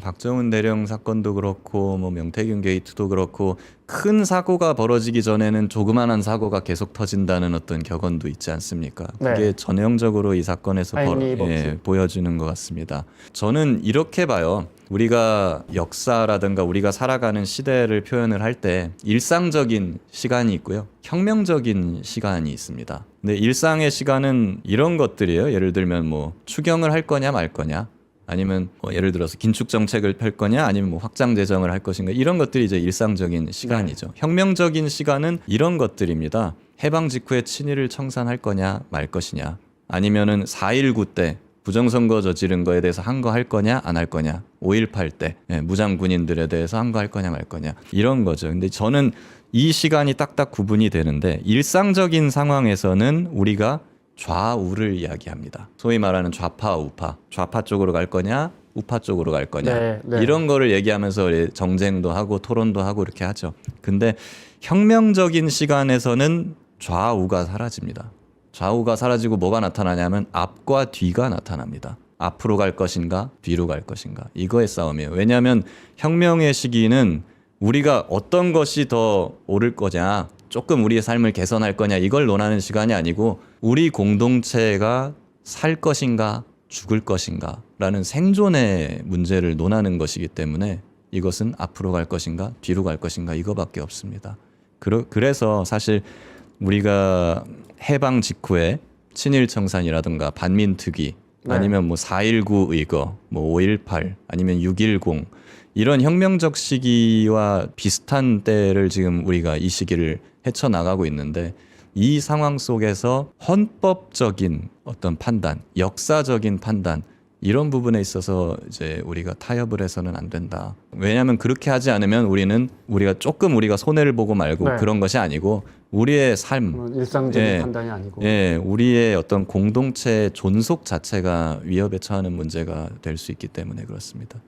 박정훈 대령 사건도 그렇고 뭐 명태균 게이트도 그렇고 큰 사고가 벌어지기 전에는 조그만한 사고가 계속 터진다는 어떤 격언도 있지 않습니까? 네. 그게 전형적으로 이 사건에서 벌. 예, 보여주는 것 같습니다. 저는 이렇게 봐요. 우리가 역사라든가 우리가 살아가는 시대를 표현을 할 때 일상적인 시간이 있고요. 혁명적인 시간이 있습니다. 근데 일상의 시간은 이런 것들이에요. 예를 들면 뭐 추경을 할 거냐 말 거냐 아니면 뭐 예를 들어서 긴축 정책을 펼 거냐 아니면 뭐 확장 재정을 할 것인가 이런 것들이 이제 일상적인 시간이죠. 혁명적인 시간은 이런 것들입니다. 해방 직후에 친일을 청산할 거냐 말 것이냐 아니면은 4.19 때 부정선거 저지른 거에 대해서 한 거 할 거냐 안 할 거냐 5.18때 예, 무장 군인들에 대해서 한 거 할 거냐 말 거냐 이런 거죠. 근데 저는 이 시간이 딱딱 구분이 되는데 일상적인 상황에서는 우리가 좌우를 이야기합니다. 소위 말하는 좌파 우파 좌파 쪽으로 갈 거냐 우파 쪽으로 갈 거냐 네, 네. 이런 거를 얘기하면서 정쟁도 하고 토론도 하고 이렇게 하죠. 근데 혁명적인 시간에서는 좌우가 사라집니다. 좌우가 사라지고 뭐가 나타나냐면 앞과 뒤가 나타납니다. 앞으로 갈 것인가 뒤로 갈 것인가 이거의 싸움이에요. 왜냐하면 혁명의 시기는 우리가 어떤 것이 더 옳을 거냐 조금 우리의 삶을 개선할 거냐 이걸 논하는 시간이 아니고 우리 공동체가 살 것인가 죽을 것인가 라는 생존의 문제를 논하는 것이기 때문에 이것은 앞으로 갈 것인가 뒤로 갈 것인가 이거밖에 없습니다. 그래서 사실 우리가 해방 직후에 친일 청산이라든가 반민특위 네. 아니면 뭐 4.19 의거, 뭐 5.18 아니면 6.10 이런 혁명적 시기와 비슷한 때를 지금 우리가 이 시기를 헤쳐나가고 있는데 이 상황 속에서 헌법적인 어떤 판단, 역사적인 판단 이런 부분에 있어서 이제 우리가 타협을 해서는 안 된다. 왜냐하면 그렇게 하지 않으면 우리는 우리가 조금 우리가 손해를 보고 말고 네. 그런 것이 아니고 우리의 삶, 일상적인 예. 판단이 아니고 예, 우리의 어떤 공동체 존속 자체가 위협에 처하는 문제가 될 수 있기 때문에 그렇습니다.